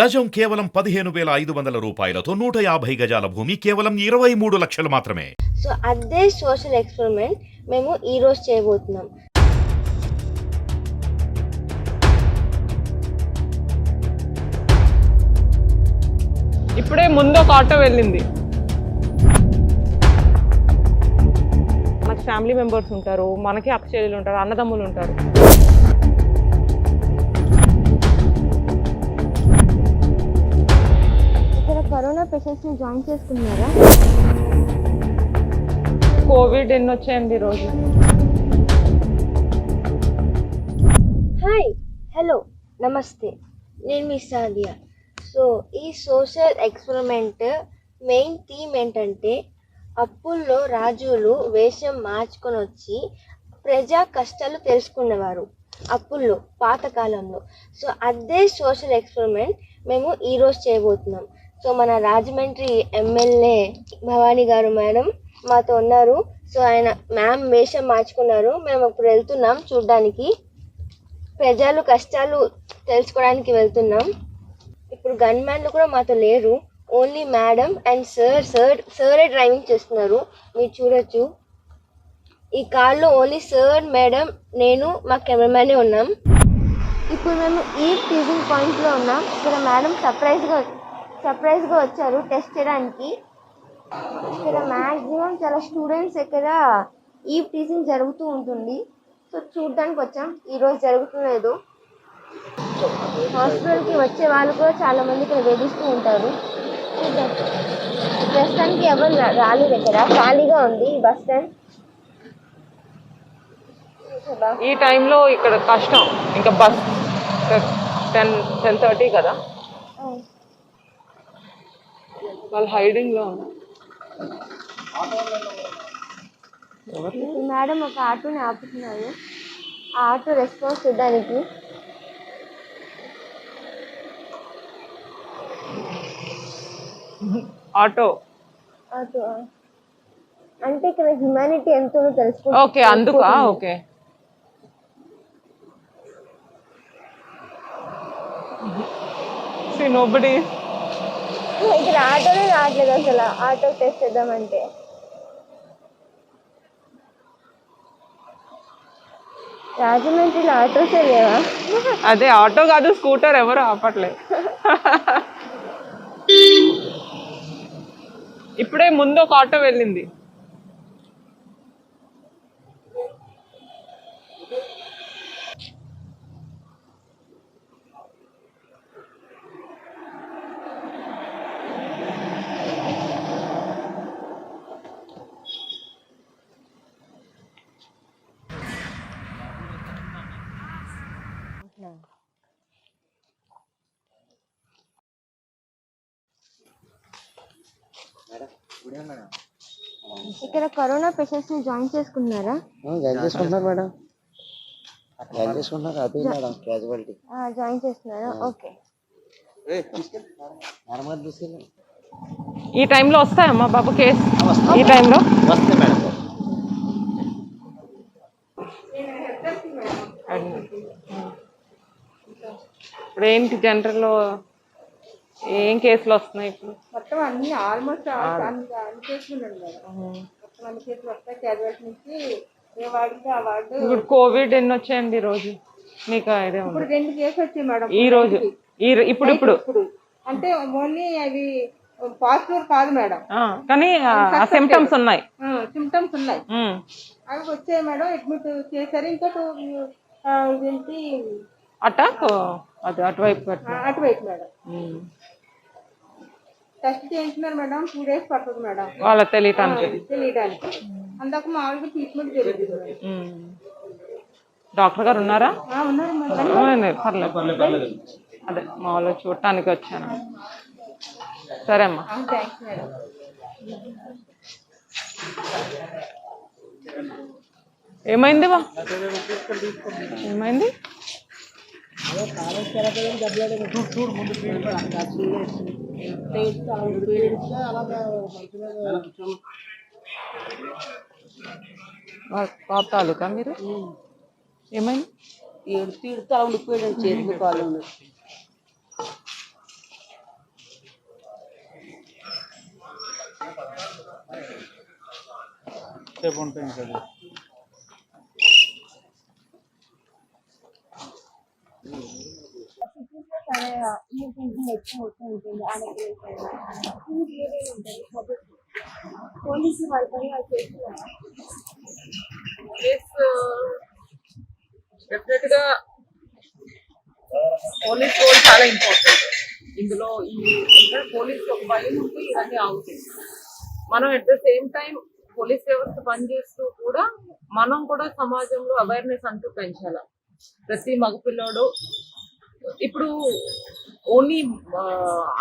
గజం కేవలం పదిహేను వేల ఐదు వందల రూపాయలతో నూట యాభై గజాల భూమి కేవలం ఇరవై మూడు లక్షలు మాత్రమే. సో అదే సోషల్ ఎక్స్పెరిమెంట్ మేము ఈ రోజు చేయబోతున్నాం. ఇప్పుడే ముందు ఒక ఆటో వెళ్ళింది. మనకి ఫ్యామిలీ మెంబర్స్ ఉంటారు మనకి అక్షయులు ఉంటారు అన్నదమ్ములు ఉంటారు. కరోనా పేషెంట్స్ని జాయిన్ చేసుకున్నారా? కోవిడ్ ఎన్ని వచ్చాయండి ఈరోజు హాయ్ హలో నమస్తే. నేను మీ సాదియా సో ఈ సోషల్ ఎక్స్పెరిమెంట్ మెయిన్ థీమ్ ఏంటంటే అప్పుల్లో రాజులు వేషం మార్చుకొని వచ్చి ప్రజా కష్టాలు తెలుసుకునేవారు అప్పుల్లో పాతకాలంలో. సో అదే సోషల్ ఎక్స్పెరిమెంట్ మేము ఈరోజు చేయబోతున్నాం. సో మన రాజమండ్రి ఎమ్మెల్యే భవానీ గారు మేడం మాతో ఉన్నారు. సో ఆయన మ్యామ్ వేషం మార్చుకున్నారు. మేము ఇప్పుడు వెళ్తున్నాం చూడడానికి. ప్రజలు కష్టాలు తెలుసుకోవడానికి వెళ్తున్నాం. ఇప్పుడు గన్ మ్యాన్లు కూడా మాతో లేరు. Only madam and sir sir సరే డ్రైవింగ్ చేస్తున్నారు. మీరు చూడొచ్చు. ఈ కార్లో ఓన్లీ సార్ మేడం నేను మా కెమెరామ్యానే ఉన్నాం. ఇప్పుడు మేము ఈ టీజింగ్ పాయింట్లో ఉన్నాం. ఇక్కడ మేడం సర్ప్రైజ్గా సర్ప్రైజ్గా వచ్చారు టెస్ట్ చేయడానికి. ఇక్కడ మ్యాక్సిమం చాలా స్టూడెంట్స్ ఇక్కడ ఈ టీచింగ్ జరుగుతూ ఉంటుంది. సో చూడడానికి వచ్చాం. ఈరోజు జరుగుతులేదు. హాస్పిటల్కి వచ్చే వాళ్ళు కూడా చాలా మంది ఇక్కడ వేధిస్తూ ఉంటారు. ప్రస్తుతానికి ఎవరు రాలేదు ఇక్కడ. ఖాళీగా ఉంది ఈ బస్ స్టాండ్. ఈ టైంలో ఇక్కడ కష్టం. ఇంకా బస్ టెన్ టెన్ థర్టీ కదా. వాళ్ళు హైడింగ్లో ఉన్నారు. మేడం ఒక ఆటోని ఆపుతున్నారు ఆ ఆటో రెస్పాన్స్ చూడడానికి. ఆటో. ఆటో. అంటే ఇక్కడ హ్యుమానిటీ ఎంతో తెలుసుకుంటా. ఓకే అందుకా? ఓకే. నోబడి ఇక్కడ ఆటోనే రావట్లేదు అసలు. ఆటో టెస్ట్ చేద్దామంటే. రాజమండ్రిలో ఆటోసే లేవా? అదే ఆటో కాదు స్కూటర్ ఎవరు ఆపట్లేదు ఇప్పుడే ముందు ఒక ఆటో వెళ్ళింది. ఇక్కడ కరోనా పేషెంట్స్ని జాయిన్ చేసుకున్నారా? జాయిన్ చేసుకుంటున్నారు మేడం. జాయిన్ చేసుకుంటున్నారు. అదే మేడం క్యాజువాలిటీ. జాయిన్ చేస్తున్నారా? ఓకే. ఈ టైంలో వస్తాయమ్మా బాబు కేసు? ఈ టైంలో? వస్తే మేడం. ఇప్పుడు ఏంటి జనరల్లో ఏం కేసులు వస్తున్నాయి ఇప్పుడు? మొత్తం అన్ని ఆల్మోస్ట్ అన్ని కేసులు ఉన్నాయి మొత్తం అన్ని కేసులు వస్తాయి. క్యాజువాలిటీ నుంచి ఏ వార్డుకి ఆ వార్డు ఇప్పుడు కోవిడ్ ఎన్ని వచ్చాయండి ఈ రోజు? మీకు ఐడియా ఉంది? ఇప్పుడు రెండు కేసులు వచ్చాయి మేడం. ఈ రోజు. ఈ ఇప్పుడు ఇప్పుడు. ఇప్పుడు. అంటే ఓన్లీ అవి పాజిటివ్ కాదు మేడం. ఆ, కానీ ఆ సిమ్టమ్స్ ఉన్నాయి. సిమ్టమ్స్ ఉన్నాయి. ఉమ్. అవి వచ్చాయి మేడం. అడ్మిట్ చేశారు. ఇంకా టూ ఇదేంటి? అటాక్? అది అటువైపు ఆ, అటువైపు మేడం. టెస్ట్ చేయించినారు మేడం టూ డేస్ పడుతుంది మేడం. వాళ్ళ తెలియటానికి. తెలియడానికి అందాక మామూలుగా ట్రీట్మెంట్ జరుగుతుంది. డాక్టర్ గారు ఉన్నారా? ఆ, ఉన్నారు మేడం. అవునండి, పర్లేదు. అదే మామూలు చూడటానికి వచ్చాను. సరే అమ్మా. ఏమైంది బా ఏమైంది? పాప తాలూకా మీరు? ఏమైంది? ఏడు తిడతా ఉండిపోయాడు చేతులు కాళ్ళు చెప్పండి ఎంతసేపు ఉంటుంది ఇంకా అది? పోలీసు వాళ్ళ పని వాళ్ళు చేస్తున్నారు డెఫినెట్గా పోలీస్ రోల్ చాలా ఇంపార్టెంట్ ఇందులో ఈ పోలీస్ ఒక భయం ఉంటే ఇవన్నీ అవుతాయి మనం at the same time police వ్యవస్థ పనిచేస్తూ కూడా మనం కూడా సమాజంలో అవేర్నెస్ అంటూ పెంచాల ప్రతి మగపిల్లోడు ఇప్పుడు ఓన్లీ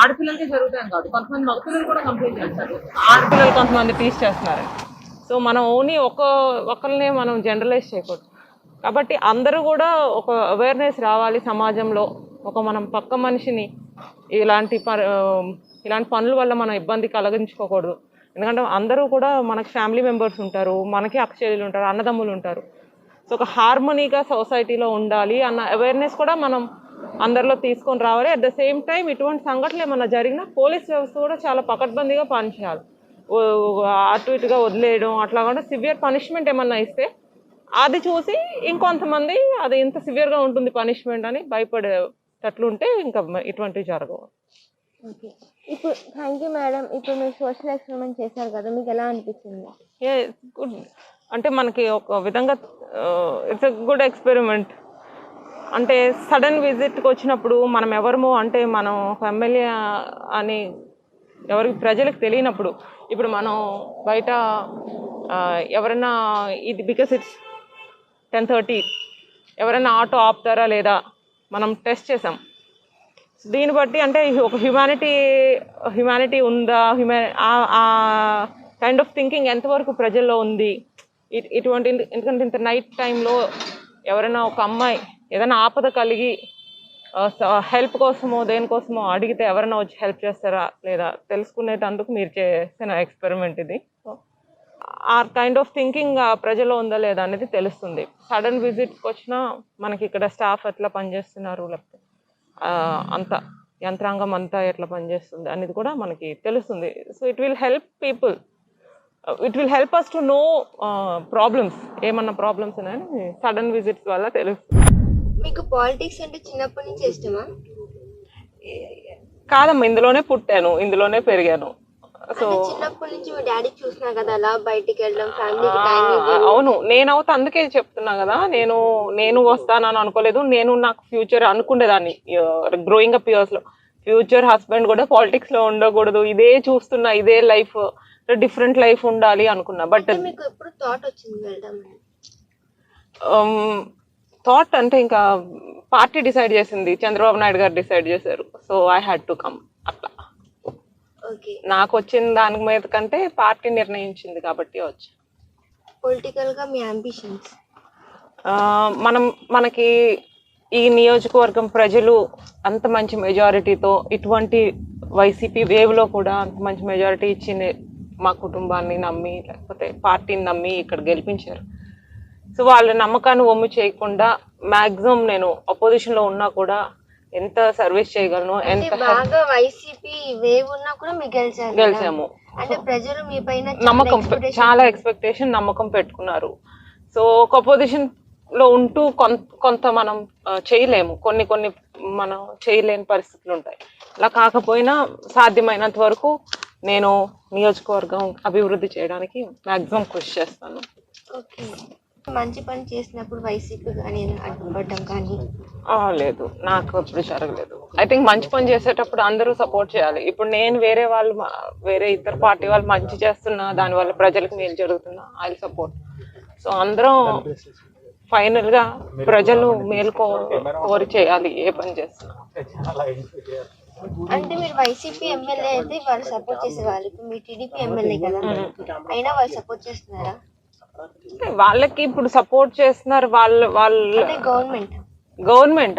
ఆడపిల్లలకే జరుగుతాయి కాదు. కొంతమంది మగపిల్లలు కూడా కంప్లైంట్ చేస్తారు. ఆడపిల్లలు కొంతమంది పీస్ చేస్తున్నారు. సో మనం ఓన్లీ ఒక ఒకరినే మనం జనరలైజ్ చేయకూడదు. కాబట్టి అందరూ కూడా ఒక అవేర్నెస్ రావాలి సమాజంలో. ఒక మనం పక్క మనిషిని ఇలాంటి ప ఇలాంటి పనుల వల్ల మనం ఇబ్బంది కలిగించుకోకూడదు. ఎందుకంటే అందరూ కూడా మనకి ఫ్యామిలీ మెంబర్స్ ఉంటారు మనకి అక్షయులు ఉంటారు అన్నదమ్ములు ఉంటారు. సో ఒక హార్మోనీగా సొసైటీలో ఉండాలి అన్న అవేర్నెస్ కూడా మనం అందరిలో తీసుకొని రావాలి. అట్ ద సేమ్ టైం ఇటువంటి సంఘటనలు ఏమన్నా జరిగినా పోలీస్ వ్యవస్థ కూడా చాలా పకడ్బందీగా పనిచేయాలి. అటు ఇటుగా వదిలేయడం అట్లా కూడా సివియర్ పనిష్మెంట్ ఏమన్నా ఇస్తే అది చూసి ఇంకొంతమంది అది ఇంత సివియర్గా ఉంటుంది పనిష్మెంట్ అని భయపడేటట్లు ఉంటే ఇంకా ఇటువంటివి జరగవు. ఓకే ఇప్పుడు థ్యాంక్ యూ మేడం ఇప్పుడు మీరు సోషల్ ఎక్స్పెరిమెంట్ చేశారు కదా మీకు ఎలా అనిపించింది? ఏ గుడ్ అంటే మనకి ఒక విధంగా ఇట్స్ గుడ్ ఎక్స్పెరిమెంట్ అంటే సడన్ విజిట్కి వచ్చినప్పుడు మనం ఎవరము అంటే మనం ఒక ఎమ్మెల్యే అని ఎవరికి ప్రజలకు తెలియనప్పుడు ఇప్పుడు మనం బయట ఎవరైనా ఇది బికాస్ ఇట్స్ టెన్ థర్టీ ఎవరైనా ఆటో ఆపుతారా లేదా మనం టెస్ట్ చేసాం. దీన్ని బట్టి అంటే ఒక హ్యుమానిటీ హ్యుమానిటీ ఉందా హ్యుమా కైండ్ ఆఫ్ థింకింగ్ ఎంతవరకు ప్రజల్లో ఉంది? ఇటువంటి ఎందుకంటే ఇంత నైట్ టైంలో ఎవరైనా ఒక అమ్మాయి ఏదైనా ఆపద కలిగి హెల్ప్ కోసమో దేనికోసమో అడిగితే ఎవరైనా వచ్చి హెల్ప్ చేస్తారా లేదా తెలుసుకునేటందుకు మీరు చేసిన ఎక్స్పెరిమెంట్ ఇది. ఆ కైండ్ ఆఫ్ థింకింగ్ ప్రజలో ఉందా లేదా అనేది తెలుస్తుంది. సడన్ విజిట్కి వచ్చినా మనకి ఇక్కడ స్టాఫ్ ఎట్లా పనిచేస్తున్నారు లేకపోతే అంత యంత్రాంగం అంతా ఎట్లా పనిచేస్తుంది అనేది కూడా మనకి తెలుస్తుంది. So it will help people it will help us to know problems ఏమన్నా ప్రాబ్లమ్స్ ఉన్నాయని సడన్ విజిట్స్ వల్ల తెలుస్తుంది. మీకు పాలిటిక్స్ అంటే చిన్నప్పటి నుంచి ఇష్టమా? కాదమ్మా ఇందులోనే పుట్టాను ఇందులోనే పెరిగాను. సో చిన్నప్పటి నుంచి మీ డాడీ చూసినా కదా అలా బయటికి వెళ్ళడం టైం అవును నేనవుతా అందుకే చెప్తున్నా కదా నేను నేను వస్తానని అనుకోలేదు నేను నాకు ఫ్యూచర్ అనుకునేదాన్ని గ్రోయింగ్ అప్ ఇయర్స్లో. ఫ్యూచర్ హస్బెండ్ కూడా పాలిటిక్స్లో ఉండకూడదు ఇదే చూస్తున్నా ఇదే లైఫ్ డిఫరెంట్ లైఫ్ ఉండాలి అనుకున్నా బట్ మీకు ఎప్పుడు థాట్ వచ్చింది థాట్ అంటే ఇంకా పార్టీ డిసైడ్ చేసింది. చంద్రబాబు నాయుడు గారు డిసైడ్ చేశారు. So I had to come అట్లా. నాకు వచ్చిన దాని మీద కంటే పార్టీ నిర్ణయించింది కాబట్టి వచ్చి. పొలిటికల్గా మీ అంబిషన్స్ మనం మనకి ఈ నియోజకవర్గం ప్రజలు అంత మంచి మెజారిటీతో ఇటువంటి వైసీపీ వేవ్లో కూడా అంత మంచి మెజారిటీ ఇచ్చి మా కుటుంబాన్ని నమ్మి లేకపోతే పార్టీని నమ్మి ఇక్కడ గెలిపించారు. సో వాళ్ళ నమ్మకాన్ని ఒమ్ము చేయకుండా మ్యాక్సిమం నేను అపోజిషన్లో ఉన్నా కూడా ఎంత సర్వీస్ చేయగలను ఎంత బాగా వైసీపీ వేవ్ ఉన్నా కూడా మీరు గెలిచారు కదా? గెలిచాము. అంటే ప్రజలు మీ పైన నమ్మకం చాలా ఎక్స్పెక్టేషన్ నమ్మకం పెట్టుకున్నారు. సో ఒక అపోజిషన్లో ఉంటూ కొంత మనం చేయలేము. కొన్ని కొన్ని మనం చేయలేని పరిస్థితులు ఉంటాయి. అలా కాకపోయినా సాధ్యమైనంత వరకు నేను నియోజకవర్గం అభివృద్ధి చేయడానికి మాక్సిమం కృషి చేస్తాను. ఓకే మంచి పని చేసినప్పుడు వైసీపీ కానీ అడ్డుపడడం కానీ? లేదు. నాకు ఎప్పుడు జరగలేదు. ఐ థింక్ మంచి పని చేసేటప్పుడు అందరూ సపోర్ట్ చేయాలి. ఇప్పుడు నేను వేరే వాళ్ళు వేరే ఇతర పార్టీ వాళ్ళు మంచి చేస్తున్నా దానివల్ల ప్రజలకు మేలు జరుగుతున్నా ఐ సపోర్ట్ సో అందరం ఫైనల్గా ప్రజలు మేలుకో కోరి చేయాలి ఏ పని చేస్తున్నా. అంటే మీరు వైసీపీ ఎమ్మెల్యే అయితే వాళ్ళు సపోర్ట్ చేసేవాళ్ళు ఇప్పుడు మీ టీడీపీ ఎమ్మెల్యే కదా అయినా వాళ్ళు సపోర్ట్ చేస్తున్నారా? అంటే వాళ్ళకి ఇప్పుడు సపోర్ట్ చేస్తున్నారు వాళ్ళు వాళ్ళు గవర్నమెంట్ గవర్నమెంట్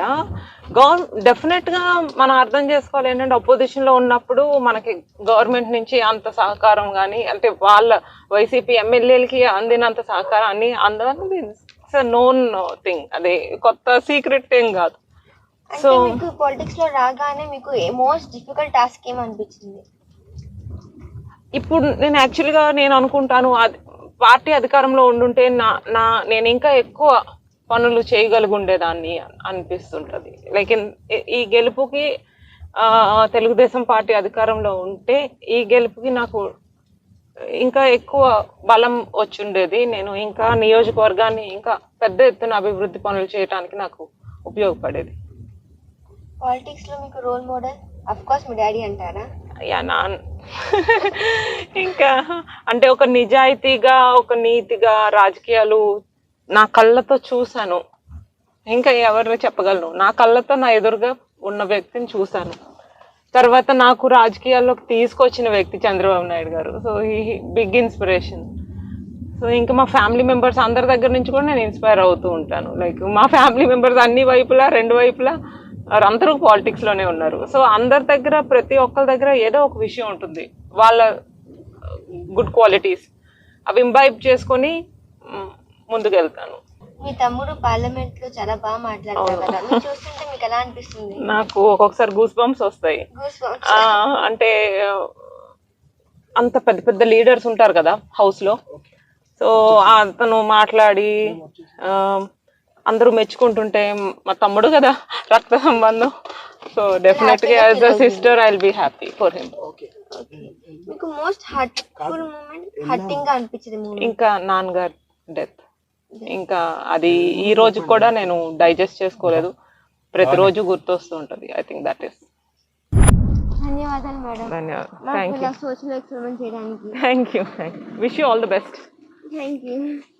గవర్ డెఫినెట్గా మనం అర్థం చేసుకోవాలి ఏంటంటే అపోజిషన్లో ఉన్నప్పుడు మనకి గవర్నమెంట్ నుంచి అంత సహకారం కానీ అంటే వాళ్ళ వైసీపీ ఎమ్మెల్యేలకి అందినంత సహకారం అన్ని అందది నోన్ థింగ్ అది కొత్త సీక్రెట్ ఏం కాదు. మీకు పాలిటిక్స్లో రాగానే మీకు మోస్ట్ డిఫికల్ట్ టాస్క్ ఏమనిపించింది ఇప్పుడు నేను యాక్చువల్గా నేను అనుకుంటాను అది పార్టీ అధికారంలో ఉండుంటే నా నా నేను ఇంకా ఎక్కువ పనులు చేయగలిగుండేదాన్ని అనిపిస్తుంటుంది. లైక్ ఈ గెలుపుకి తెలుగుదేశం పార్టీ అధికారంలో ఉంటే ఈ గెలుపుకి నాకు ఇంకా ఎక్కువ బలం వచ్చుండేది. నేను ఇంకా నియోజకవర్గాన్ని ఇంకా పెద్ద ఎత్తున అభివృద్ధి పనులు చేయడానికి నాకు ఉపయోగపడేది. పాలిటిక్స్లో మీకు రోల్ మోడల్ అఫ్ కోర్స్ మీ డాడీ అంటారా? యా నాన్. ఇంకా అంటే ఒక నిజాయితీగా ఒక నీతిగా రాజకీయాలు నా కళ్ళతో చూశాను. ఇంకా ఎవరు చెప్పగలను? నా కళ్ళతో నా ఎదురుగా ఉన్న వ్యక్తిని చూశాను. తర్వాత నాకు రాజకీయాల్లోకి తీసుకొచ్చిన వ్యక్తి చంద్రబాబు నాయుడు గారు. సో ఈ బిగ్ ఇన్స్పిరేషన్ సో ఇంకా మా ఫ్యామిలీ మెంబర్స్ అందరి దగ్గర నుంచి కూడా నేను ఇన్స్పైర్ అవుతూ ఉంటాను. లైక్ మా ఫ్యామిలీ మెంబర్స్ అన్ని వైపులా రెండు వైపులా అందరూ politics లోనే ఉన్నారు. సో అందరి దగ్గర ప్రతి ఒక్కరి దగ్గర ఏదో ఒక విషయం ఉంటుంది. వాళ్ళ గుడ్ క్వాలిటీస్ అవి ఇంబైబ్ చేసుకొని ముందుకెళ్తాను. మీ తమ్ముడు పార్లమెంట్లో చాలా బాగా మాట్లాడతారు కదా. మీరు చూస్తుంటే మీకు ఎలా అనిపిస్తుంది? నాకు ఒక్కొక్కసారి గూస్ బంప్స్ వస్తాయి అంటే అంత పెద్ద పెద్ద లీడర్స్ ఉంటారు కదా హౌస్లో. సో అతను మాట్లాడి అందరూ మెచ్చుకుంటుంటే మా తమ్ముడు కదా రక్త సంబంధం. సో డెఫినెట్గా as a sister I will be happy for him మీకు మోస్ట్ హర్ట్ఫుల్ మూమెంట్ హర్టింగ్గా అనిపించింది మూమెంట్ ఇంకా నాన్నగారు డెత్ ఇంకా అది ఈ రోజు కూడా నేను డైజెస్ట్ చేసుకోలేదు. ప్రతిరోజు గుర్తొస్తూ ఉంటది. ఐ థింక్ దట్ ఈస్ ధన్యవాదాలు మేడం. ధన్యవాదాలు. థ్యాంక్ యూ సోషల్ ఎక్స్పెరిమెంట్ చేయడానికి. Thank you thank you wish you all the best thank you